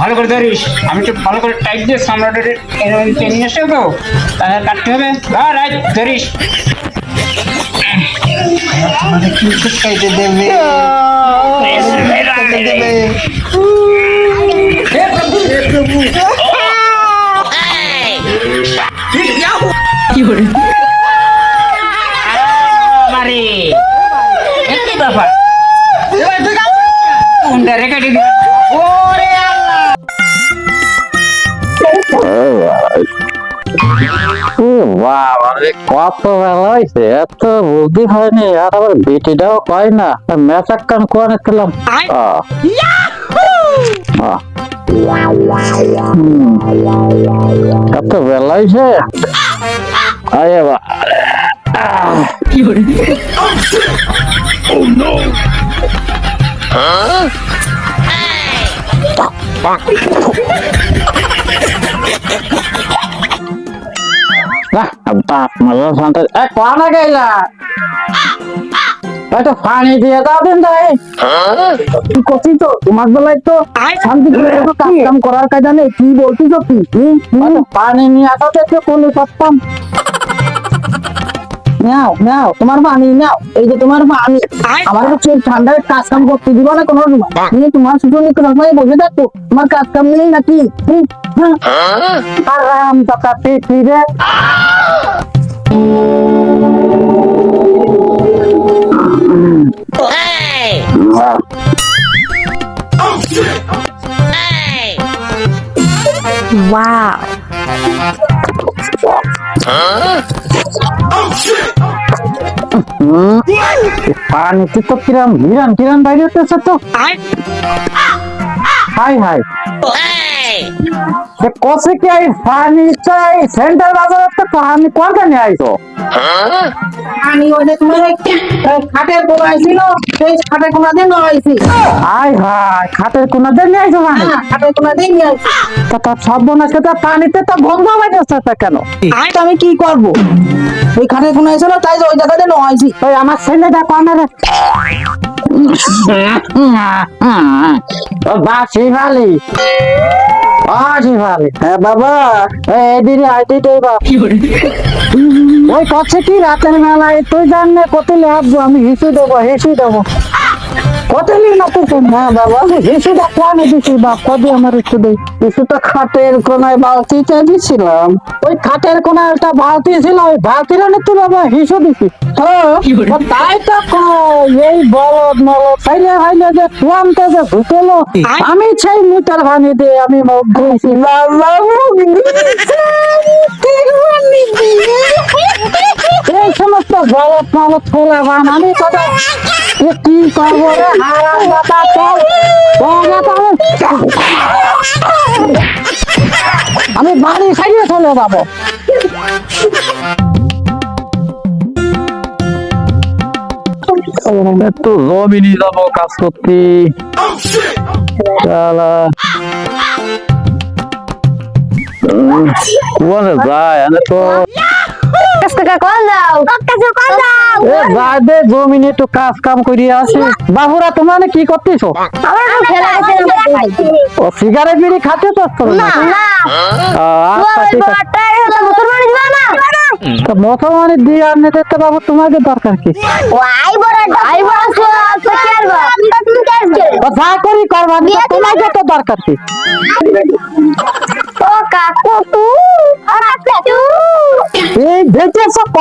ভালো করে ধরিস। আমি তো ভালো করে টাইট দিয়ে সামলাটা এরকম টেনে এসে তো? তাহলে কাটতে হবে। ধর রাইট ধরিস। খাইতে দেবে খাইতে দেবে? হে প্রভু হে প্রভু বাবারে। একই ব্যাপার। রেখে দিবি? বাবা রে কত বেলা হয়েছে এত বুদ্ধি হয়নি আর আবার বেটিটাও কয় না মেচাক কান কোয়ানে ছিলাম এত বেলা হয়েছে আরে বা না বাপ কোয়ানা গেলা পানি দিয়ে দাও দিন তাই কি করছিস তো? তোমার বেলায় তো শান্তি কাজ কাম করার কাজ নেই কি বলছিস তুই? পানি। নিয়ে আসো কোলে পারতাম নাও নাও তোমার পানি নাও। এই যে তোমার পানি। আমার কাছে ঠান্ডায় কাজ কাম করতে দিব না কোনো তুমি তোমার শুধু নিয়ে কোনো সময় বসে থাকো। তোমার কাজ কাম নেই নাকি। আরাম টাকা পেটি রে Wow. হুম? পানিতে তো কিরাম হিরান টিরান বাইরে উঠতেছে তো হাই হাই কসে কি আই পানি চাই? সেন্টার বাজারে তো পানি কোনটা নিয়ে আইছো। পানি ওই যে তোমার ওই খাটের কোনায় ছিল সেই খাটের কোনা দিয়ে নয়ছি হাই হাই খাটের কোনা দিয়ে নিয়ে আইছো পানি খাটের কোনা নিয়ে আসি তা সব বোনাকে তো পানিতে তো গন্ধ বাইরেছে তা কেন? তো আমি কি করব? ওই কোনো এসে না তাই ওই জায়গাতে নয়ছি ওই আমার ছেলেটা কনে রে? ও বাসি ভালি বাসি ভালি হ্যাঁ বাবা ওই কি রাতের মেলায় তুই জানলে কত লাভ আমি হেসে দেবো হেসে দেবো। হ্যাঁ বাবা দা দিছি বাপ কদি আমার তো খাটের কোনায় চাইছিলাম ওই খাটের কোনায় একটা বালতি ছিল ওই বালতির তুই বাবা হিসু দিছি তাই তো এই বলদ যে যে আমি সেই মিটার ভাঙি দিয়ে আমি এই সমস্ত বলদ মলদ খোলা বান, আমি কথা কি করব তো আমি বাড়ি সারিয়ে চলে যাব। একটু জমিনি যাব কাজ করতে। কোনে যায়? তো কাছ থেকে কল দাও। কাছে কল দাও। এ যায় দে জমিনে একটু কাজ কাম আসি বাবুরা তোমরা কি করতেছো? আমার তো খেলা গেছে ও সিগারেট বিড়ি খাতে চাচ্ছ না না। আচ্ছা ঠিক আছে। বড়টা হলো মুসলমান দিবা না। তা মুসলমানের দিয়ে বাবু তোমাকে দরকার কি? ও আই বড়টা আই বড় তো কেরবা তুমি কেরবে যা করি করবা তোমাকে তো দরকার কি?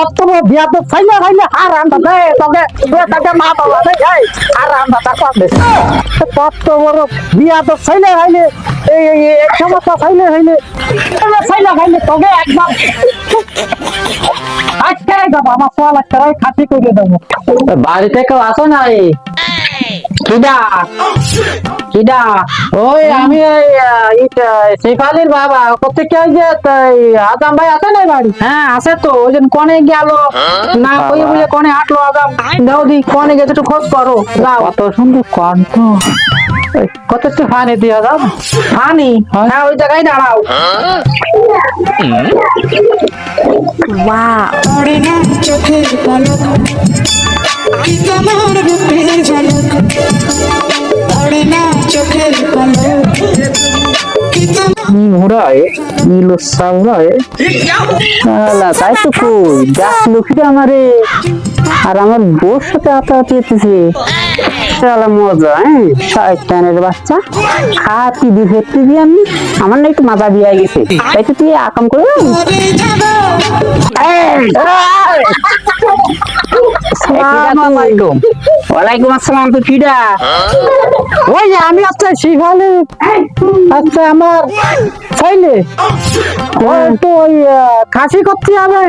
কত বিয়া তো ফাইলে ফাইলে আর আন্দা দে তবে এ তাকে মা বাবা দে যাই আর আন্দা তা করবে কত বড় বিয়া তো ফাইলে ফাইলে এই এক সমস্যা ফাইলে ফাইলে। তবে ফাইলে ফাইলে তোকে একবার আজকে যাব আমার সোয়াল আজকে খাতি করে দেবো। বাড়িতে কেউ আসো না কিডা? কিডা? ওই আমি ওই শেফালির বাবা। কোথেকে ওই যে তাই আজাম ভাই আছে না বাড়ি? হ্যাঁ আছে তো। ওই জন্য কনে গেল। না কই বলে কনে হাঁটলো আজাম দাও দি কনে গেছে একটু খোঁজ করো। যাও কত সুন্দর কণ্ঠ। কত একটু ফানি দিয়া দাও। ফানি? হ্যাঁ। ওই জায়গায় দাঁড়াও। ওয়াও চোখের পলক কি তোমার রূপের চামড়ায় নীল চামড়ায় আলা, তাই তো কই? আমারে। আর আমার বউর সাথে হাতাহাতি হতেছে শালা মজা হ্যাঁ? শয়তানের বাচ্চা। খাতি দি ফেরতে দিয়ে আমি? আমার না একটু মাথা দিয়ে গেছে। তাই তো তুই আকাম করে আসসালামালাইকুম ওয়ালাইকুম আসসালাম তো কিডা ওই আমি আচ্ছা শিখালে আচ্ছা আমার ছেলে। ওই খাসি করতে হবে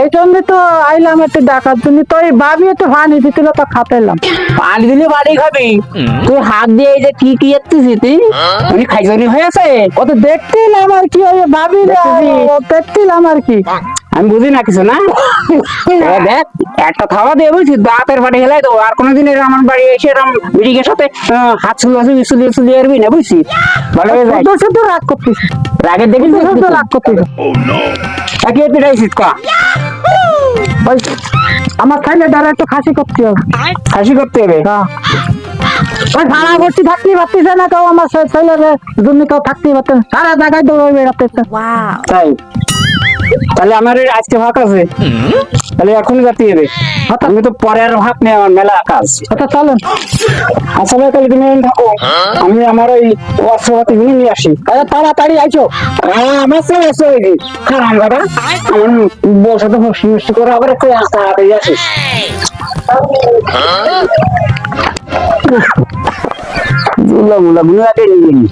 এই জন্য তো আইলাম একটু ডাকার জন্য। তো ভাবি একটু পানি দিছিল তো খাতাইলাম পানি দিলে বাড়ি খাবি। তুই হাত দিয়ে এই যে কি কি এত্তিছি তুই? উনি খাইজনি হয়েছে ও তো দেখতিলাম আর কি ওই ভাবি দেখতিলাম আর কি। আমি বুঝি না কিছু না? দেখ একটা খাওয়া দিয়ে বুঝছি দাঁতের বাড়ি হেলাই তো আর কোনোদিন এরকম আমার বাড়ি এসে এরকম বিড়িকে সাথে হাত চুলিয়ে চুলিয়ে চুলিয়ে এরবি না বুঝছি? ভালো হয়ে যায়। রাগ করতিস রাগের দেখি রাগ করতিস কা আমার খাইলে দ্বারা একটু খাসি করতে হবে। খাসি করতে হবে? ওই ভাড়া করছি থাকতেই পারতেছে না কেউ আমার ছেলের জন্য কেউ থাকতেই পারতেন সারা জায়গায় দৌড়ে বেড়াতেছে তাই? তাহলে আমার আজকে ভাগ আছে। তাহলে এখন যাতে হবে। আমি তো পরে আর ভাগ নেই আমার মেলা কাজ। আচ্ছা চলেন। আচ্ছা ভাই তাহলে তুমি থাকো। আমি আমার ওই অস্ত্রপাতি গুলো নিয়ে আসি। তাড়াতাড়ি আইছো। হ্যাঁ আমার সে এসে হয়েছি খারাপ দাদা আমার বসে তো হসি মিষ্টি করে আবার একটু তাড়াতাড়ি আসিস মুলাকে নিয়ে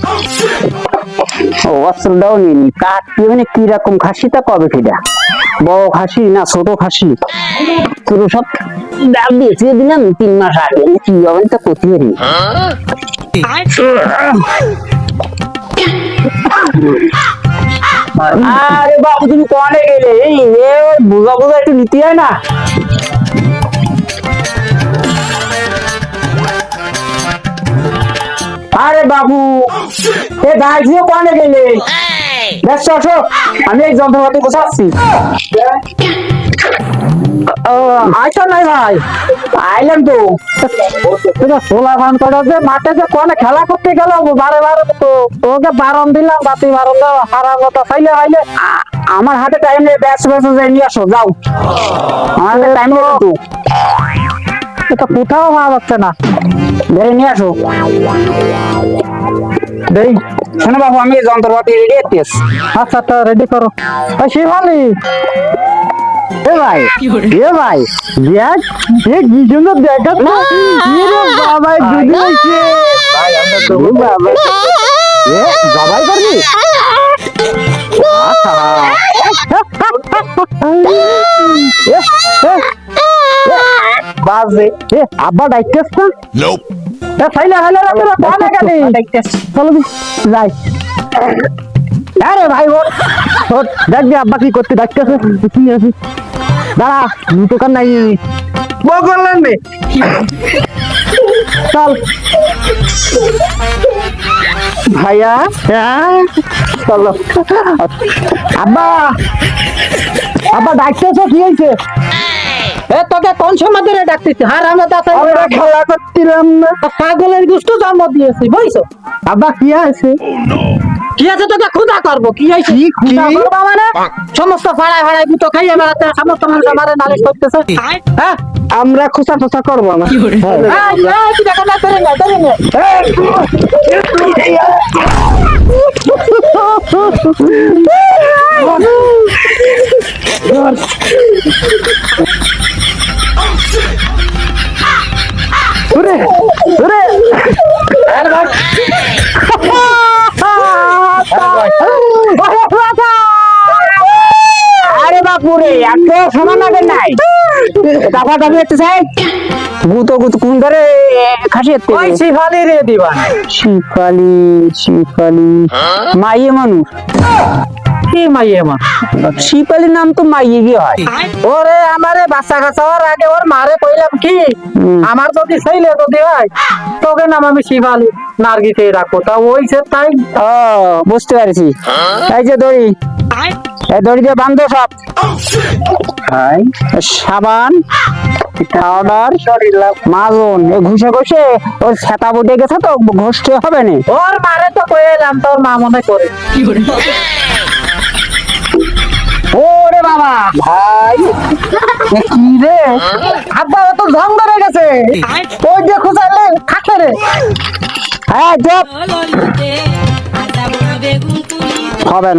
অস্ত্রটাও নিয়ে নি কাঠ মানে কীরকম খাসিটা কবে সেটা বড় খাসি না ছোট খাসি? ছোট সব ডাক দিয়েছে দিলাম তিন মাস আগে। কি হবে তা করতে পারি আরে বাবু তুমি কনে গেলে? এই এ বোঝা বোঝা একটু নিতে হয় না? আরে বাবু এ দাঁড়িয়ে কনে গেলে ব্যস্ত আসো আমি এই যন্ত্রপাতি ও আইসো নাই ভাই? আইলাম তো। সোলা যে মাঠে যে কোনে খেলা করতে গেল বারে বারে তো। তোকে বারণ দিলাম বাতি বারণ দাও হারা কথা চাইলে হাইলে আমার হাতে টাইম নেই ব্যাস ব্যাস যাই নিয়ে আসো যাও। আমার হাতে টাইম নেই তো এটা কোথাও হচ্ছে না। ধরে নিয়ে আসো। দেই। শোনো বাবু আমি যন্ত্রপাতি রেডি করতেছি আচ্ছা তো রেডি করো। শিবালি এ ভাই এ ভাই দেখ এ কি সুন্দর দেখা রে বাবা দুধ হইছে ভাই আমরা তো বাবা। এ জবাই করবি? আচ্ছা। বাজে। এ আব্বা ডাইতেছ না যাই। আরে ভাই ওর দেখবি আব্বা কি করতে ডাকতেছে। কি আছে? দাঁড়া দোকান নাই। বগলেন রে চল। ভাইয়া হ্যাঁ? চলো। আব্বা আব্বা ডাকতেছে কি হয়েছে এ তোকে কোন সময় ধরে ডাকতেছি হার আমরা দাতা আমরা খেলা করছিলাম না পাগলের গুস্তু জন্ম দিয়েছি বুঝছ আব্বা কি আছে কি আছে তোকে খুদা করব কি আছে খুদা করব মানে সমস্ত ভাড়ায় ভাড়ায় দুটো খাইয়ে বেড়াতে সমস্ত মানুষ আমারে নালিশ করতেছে হ্যাঁ আমরা খুচা খুচা করব আমার Ure, এত সমান আগে নাই। দাফা দাবি হচ্ছে চাই গুতো গুতো কোন ধরে? খাসি ওই শিফালি রে দিবা শিফালি শিফালি। মাইয়ে মানুষ। কি মাইয়ে মানুষ? শিফালি নাম তো মাইয়ে কি হয়। ওরে আমারে বাচ্চা কাচ্চা হওয়ার আগে ওর মারে কইলাম কি আমার যদি ছেলে যদি হয় তোকে নাম আমি শিফালি নার্গিতে রাখব। তা ওই সে তাই বুঝতে পারছি। তাই যে দড়ি। এই দড়ি দিয়ে বান্ধব সব। সাবান পাউডার মাজন এ ঘুষে ঘুষে ওর ছাতা বুটে গেছে তো ঘষতে হবে না। ওর মারে তো কয়ে এলাম তোর মা মনে করে। ওরে বাবা। ভাই। কি রে? আব্বা তো জং ধরে গেছে। ওই যে খুঁজালে খাটে রে। হ্যাঁ চুপ। হবেন।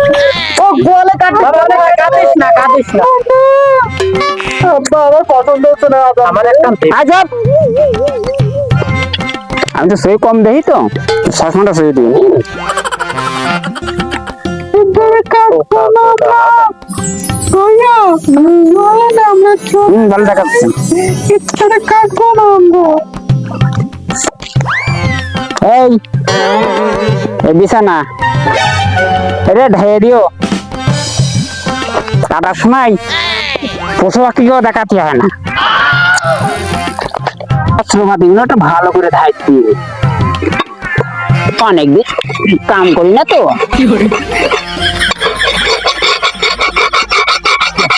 বাবা কাঁদিস না কাঁদিস না আব্বা আমার পছন্দ হচ্ছে না আমার একটা আজব আমি তো সই কম দেখি তো। সবসময়টা সই দিই ভালো দেখাচ্ছে। এই এই বিছানা। এটা ঢেয়ে দিও। কাটার সময় পশু পাখিকেও দেখাতে হয় না। ভালো করে অনেকদিন কাম করি না তো।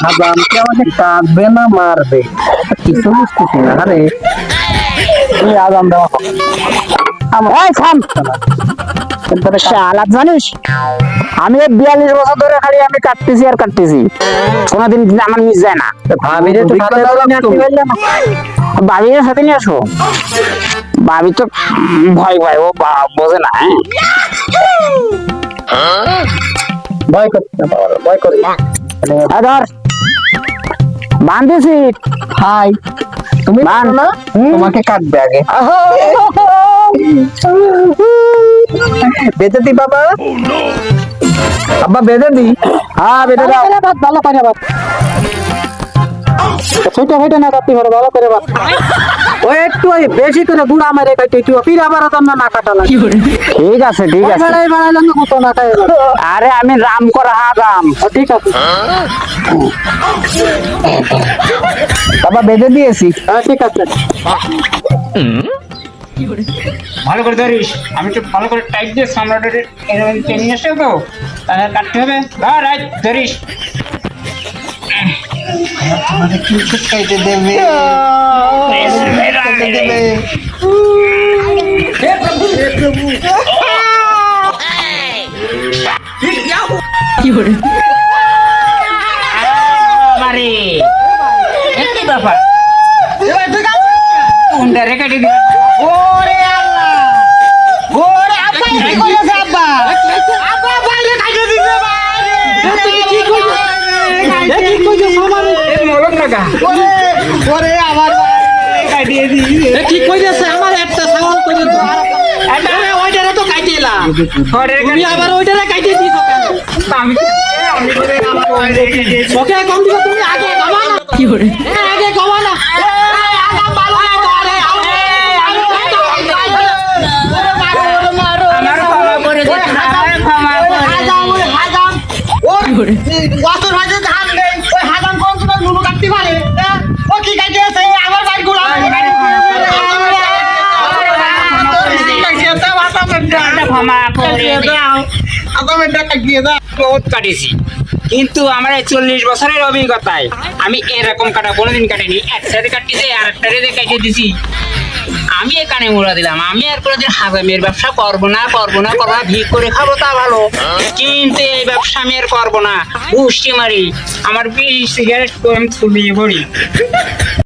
আমাকে আমাকে কাঁদবে না মারবে। কিছু বুঝতেছি না আরে। তুমি দেওয়া শালা জানিস? আমি বিয়াল্লিশ বছর ধরে খালি আমি কাটতেছি আর কাটতেছি। কোনোদিন আমার মিস যায় না। ভাবি সাথে নিয়ে আসো। বাবি তো ভয় ভয় ও বোঝে না হ্যাঁ। ভয় ভয় করে ধর বান্ধিছি হাই। তুমি না তোমাকে কাটবে আগে। বেঁধে দি বাবা। আব্বা বেঁধে দি হ্যাঁ বেটে দাও ভাত ভালো করে ভাত। ছোট হইতে না কাটতে পারে ভালো করে ভাত। ও একটু ওই বেশি করে গুড়া মারে কাটতে একটু ফির আবার জন্য না কাটা লাগে ঠিক আছে ঠিক আছে। বেড়াই বেড়াই জন্য কত না খাই আরে আমি রাম করা হারাম ঠিক আছে। বাবা বেঁধে দিয়েছি হ্যাঁ ঠিক আছে। ভালো করে ধরিস। আমি একটু ভালো করে টাইট দিয়ে সামলাটা এরকম ট্রেনিং এসে তো তাহলে কাটতে হবে। ধর রাইট ধরিস। কি শিখাইতে দেবে? দেবে? একই ব্যাপার? কোনটা রেখে দিবি? ওরে আল্লাহ ওরে আব্বা কি করেছে আব্বা আব্বা বাইরে কাটে দিছে বাইরে কি কইছো কি কইছো আমারে মলম লাগা ওরে ওরে আমার কাটিয়ে দিছে কি কইছে আমার একটা সাওয়াল করে দাও আরে ওইটারে তো কাটিলা ওরে তুমি আবার ওইটারে কাটি দিছো কেন আমি আমি করে আমার বাইরে কেটে ওকে কম দিও তুমি আগে কমা কি করে করে দে। ওয়াসর ভাজে ধান দেই ওই হাজাম কোন তোমার নুনু কাটতে পারে হ্যাঁ? ও কি কাটে আমার ভাই গুলা ক্ষমা করে দে। বহুত কাটিছি কিন্তু আমার এই চল্লিশ বছরের অভিজ্ঞতায় আমি এরকম কাটা কোনোদিন কাটিনি একসাথে কাটিছে আর একটা রেখে কেটে দিছি আমি এখানে মোড়া দিলাম। আমি আর কোনোদিন হাজামের ব্যবসা করব না করব না করব না, ভিক করে খাব তা ভালো। কিন্তু এই ব্যবসা আমি আর করব না। পুষ্টি মারি। আমার বিড়ি, সিগারেট আমি তুলিয়ে পড়ি